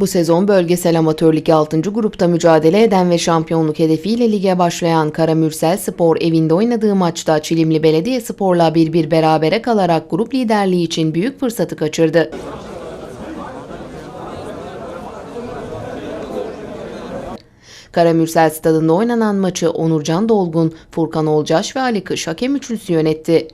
Bu sezon bölgesel amatör ligi 6. grupta mücadele eden ve şampiyonluk hedefiyle lige başlayan Karamürsel Spor evinde oynadığı maçta Çilimli Belediyespor'la 1-1 berabere kalarak grup liderliği için büyük fırsatı kaçırdı. Karamürsel stadında oynanan maçı Onurcan Dolgun, Furkan Olcaş ve Ali Kış hakem üçlüsü yönetti.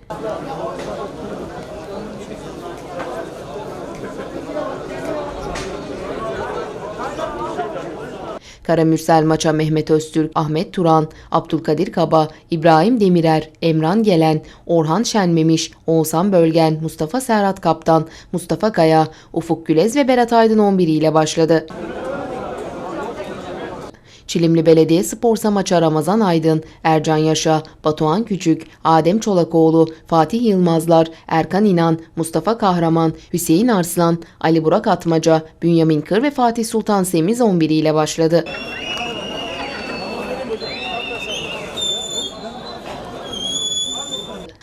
Karamürsel maça Mehmet Öztürk, Ahmet Turan, Abdülkadir Kaba, İbrahim Demirer, Emran Gelen, Orhan Şenmemiş, Oğuzhan Bölgen, Mustafa Serhat Kaptan, Mustafa Kaya, Ufuk Gülez ve Berat Aydın 11 ile başladı. Çilimli Belediye Sporsa maça Ramazan Aydın, Ercan Yaşa, Batuhan Küçük, Adem Çolakoğlu, Fatih Yılmazlar, Erkan İnan, Mustafa Kahraman, Hüseyin Arslan, Ali Burak Atmaca, Bünyamin Kır ve Fatih Sultan Semiz 11 ile başladı.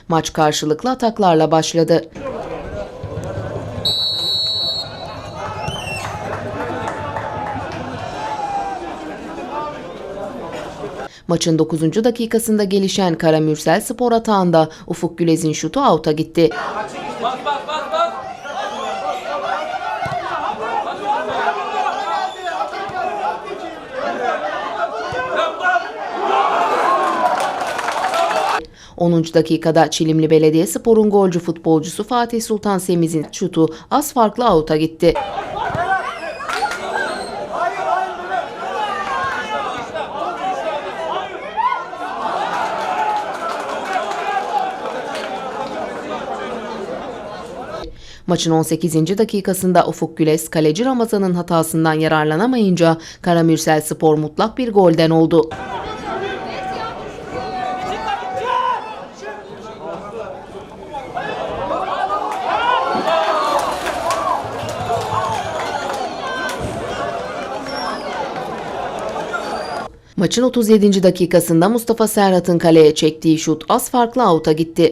Maç karşılıklı ataklarla başladı. Maçın 9. dakikasında gelişen Karamürsel Spor atağında Ufuk Gülez'in şutu out'a gitti. 10. dakikada Çilimli Belediyespor'un golcü futbolcusu Fatih Sultan Semiz'in şutu az farklı out'a gitti. Maçın 18. dakikasında Ufuk Güles kaleci Ramazan'ın hatasından yararlanamayınca Karamürsel Spor mutlak bir golden oldu. Maçın 37. dakikasında Mustafa Serhat'ın kaleye çektiği şut az farklı out'a gitti.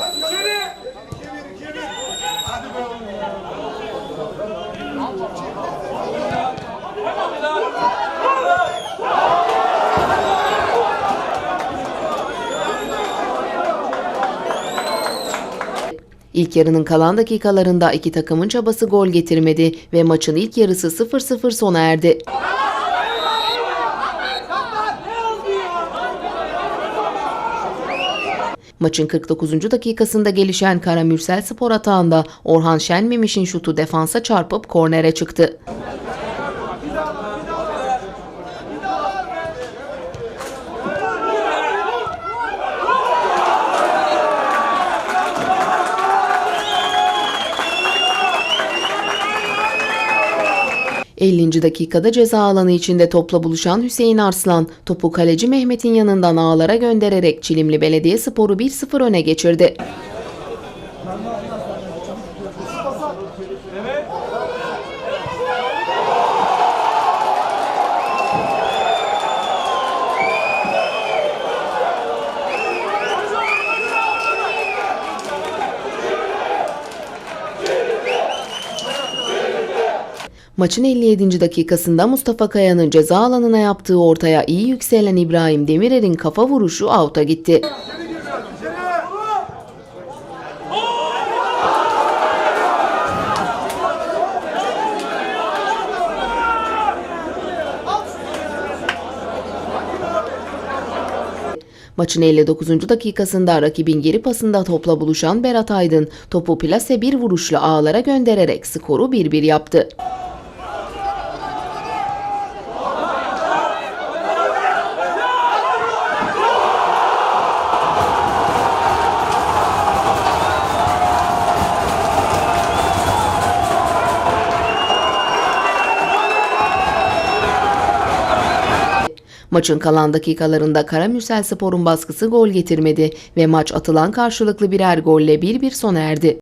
İlk yarının kalan dakikalarında iki takımın çabası gol getirmedi ve maçın ilk yarısı 0-0 sona erdi. Maçın 49. dakikasında gelişen Karamürsel Spor atağında Orhan Şenmemiş'in şutu defansa çarpıp kornere çıktı. ...50. dakikada ceza alanı içinde topla buluşan Hüseyin Arslan... ...topu kaleci Mehmet'in yanından ağlara göndererek... ...Çilimli Belediyespor'u 1-0 öne geçirdi. Maçın 57. dakikasında Mustafa Kaya'nın ceza alanına yaptığı ortaya iyi yükselen İbrahim Demirer'in kafa vuruşu out'a gitti. Maçın 59. dakikasında rakibin geri pasında topla buluşan Berat Aydın topu plase bir vuruşla ağlara göndererek skoru 1-1 yaptı. Maçın kalan dakikalarında Karamürsel Spor'un baskısı gol getirmedi ve maç atılan karşılıklı birer golle 1-1 sona erdi.